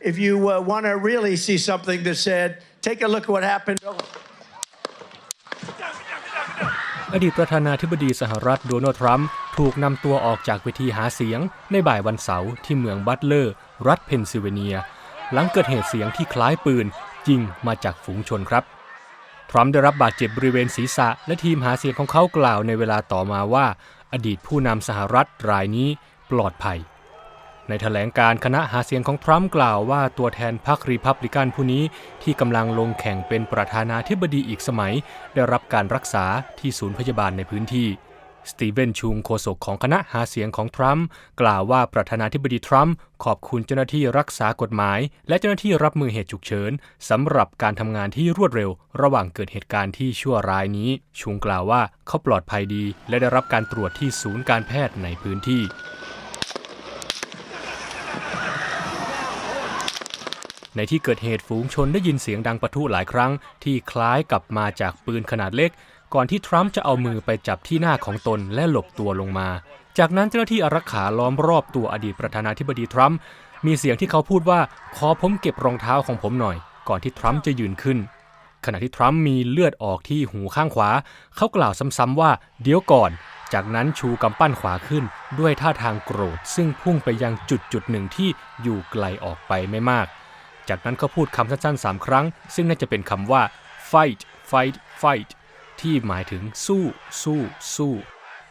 if you uh, want to really see something that said, take a look at what happened. อดีตประธานาธิบดีสหรัฐโดนัลด์ทรัมป์ถูกนำตัวออกจากเวทีหาเสียง ในบ่ายวันเสาร์ที่เมืองบัตเลอร์ รัฐเพนซิลเวเนีย หลังเกิดเหตุเสียงที่คล้ายปืนยิงมาจากฝูงชนครับ ทรัมป์ได้รับบาดเจ็บบริเวณศีรษะ และทีมหาเสียงของเขากล่าวในเวลาต่อมาว่า อดีตผู้นำสหรัฐรายนี้ปลอดภัย ในแถลงการคณะหาเสียงของทรัมป์กล่าวว่าตัวแทนพรรครีพับลิกันผู้นี้ที่กำลังลงแข่งเป็นประธานาธิบดีอีกสมัย ได้รับการรักษาที่ศูนย์พยาบาลในพื้นที่ สตีเวนชุงโฆษกของคณะหาเสียงของทรัมป์กล่าวว่าประธานาธิบดีทรัมป์ขอบคุณเจ้าหน้าที่รักษากฎหมาย และเจ้าหน้าที่รับมือเหตุฉุกเฉินสำหรับการทำงานที่รวดเร็ว ระหว่างเกิดเหตุการณ์ที่ชั่วร้ายนี้ ชุงกล่าวว่าเขาปลอดภัยดี และได้รับการตรวจที่ศูนย์การแพทย์ในพื้นที่ ในที่เกิดเหตุฝูงชนได้ยินเสียงดังปะทุหลายครั้ง ที่คล้ายกับมาจากปืนขนาดเล็ก ก่อนที่ทรัมป์จะเอามือไปจับที่หน้าของตนและหลบตัวลงมา จากนั้นเจ้าหน้าที่อารักขาล้อมรอบตัวอดีตประธานาธิบดีทรัมป์มีเสียงที่เขาพูดว่าขอผมเก็บรองเท้าของผมหน่อย ก่อนที่ทรัมป์จะยืนขึ้น ขณะที่ทรัมป์มีเลือดออกที่หูข้างขวา เขากล่าวซ้ำๆว่าเดี๋ยวก่อน จากนั้นชูกำปั้นขวาขึ้น ด้วยท่าทางโกรธ ซึ่งพุ่งไปยังจุดจุดหนึ่งที่อยู่ไกลออกไปไม่มาก จากนั้นเขาพูดคำสั้นๆสามครั้ง ซึ่งน่าจะเป็นคำว่า fight fight fight ที่หมายถึงสู้ สู้ สู้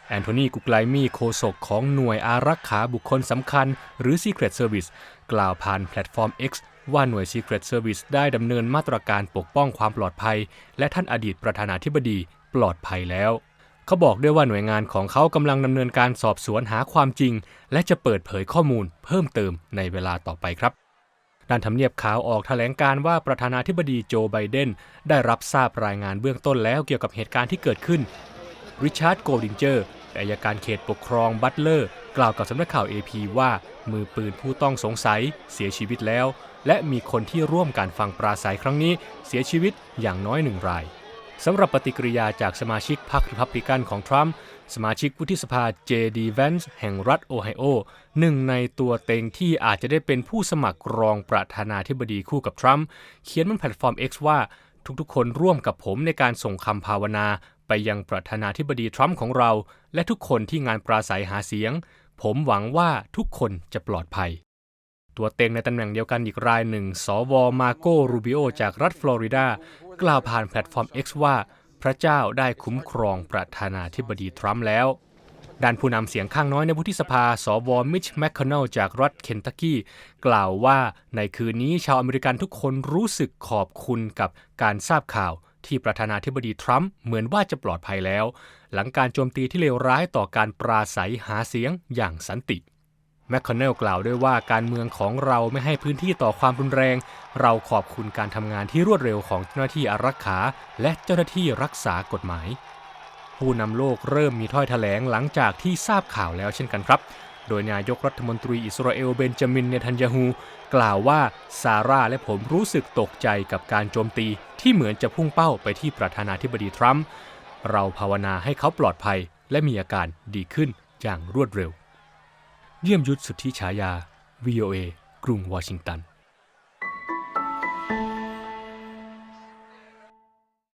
แอนโทนีกุกไลมีโฆษกของหน่วยอารักขาบุคคลสำคัญ หรือ Secret Service กล่าวผ่านแพลตฟอร์ม X ว่าหน่วย Secret Service ได้ดำเนินมาตรการปกป้องความปลอดภัย และท่านอดีตประธานาธิบดีปลอดภัยแล้วเขาบอกด้วยว่าหน่วยงานของเขากำลังดำเนินการสอบสวนหาความจริง และจะเปิดเผยข้อมูลเพิ่มเติมในเวลาต่อไปครับ ด้านทำเนียบขาวออกแถลงการว่าประธานาธิบดีโจไบเดนได้รับทราบรายงานเบื้องต้นแล้วเกี่ยวกับเหตุการณ์ที่เกิดขึ้น ริชาร์ดโกลดิงเจอร์อายการเขตปกครองบัตเลอร์ กล่าวกับสำนักข่าว AP ว่ามือปืนผู้ต้องสงสัยเสียชีวิตแล้ว และมีคนที่ร่วมการฟังปราศัยครั้งนี้เสียชีวิตอย่างน้อยหนึ่งราย สำหรับปฏิกิริยาจากสมาชิกพรรคริพับลิกันของทรัมป์สมาชิกวุฒิสภาเจดีแวนส์แห่งรัฐโอไฮโอหนึ่งในตัวเต็งที่อาจจะได้เป็นผู้สมัครรองประธานาธิบดีคู่กับทรัมป์เขียนบนแพลตฟอร์ม X ว่าทุกๆ คนร่วมกับผมในการส่งคำภาวนาไปยังประธานาธิบดีทรัมป์ของเรา และทุกคนที่งานปราศัยหาเสียง ผมหวังว่าทุกคนจะปลอดภัย ตัวเต็งในตำแหน่งเดียวกันอีกรายหนึ่ง สวมาโกรูบิโอจากรัฐฟลอริดา กล่าวผ่านแพลตฟอร์ม X ว่า พระเจ้าได้คุ้มครองประธานาธิบดีทรัมป์แล้วด้านผู้นำเสียงข้างน้อยในวุฒิสภา สวมิชแมคคอนเนลจากรัฐเคนตักกี้ กล่าวว่าในคืนนี้ชาวอเมริกันทุกคนรู้สึกขอบคุณกับการทราบข่าวที่ประธานาธิบดีทรัมป์เหมือนว่าจะปลอดภัยแล้ว หลังการโจมตีที่เลวร้ายต่อการปราศัยหาเสียงอย่างสันติ แมคคอนเนลกล่าวด้วยว่าการเมืองของเราไม่ให้พื้นที่ต่อความรุนแรง เราขอบคุณการทำงานที่รวดเร็วของเจ้าหน้าที่อารักขา และเจ้าหน้าที่รักษากฎหมาย ผู้นำโลกเริ่มมีถ้อยแถลงหลังจากที่ทราบข่าวแล้วเช่นกันครับ โดยนายกรัฐมนตรีอิสราเอลเบนจามินเนทันยาฮูกล่าวว่าซาร่าและผมรู้สึกตกใจกับการโจมตีที่เหมือนจะพุ่งเป้าไปที่ประธานาธิบดีทรัมป์เราภาวนาให้เขาปลอดภัยและมีอาการดีขึ้นอย่างรวดเร็ว เยี่ยมยุทธสุทธิฉายา VOA กรุงวอชิงตัน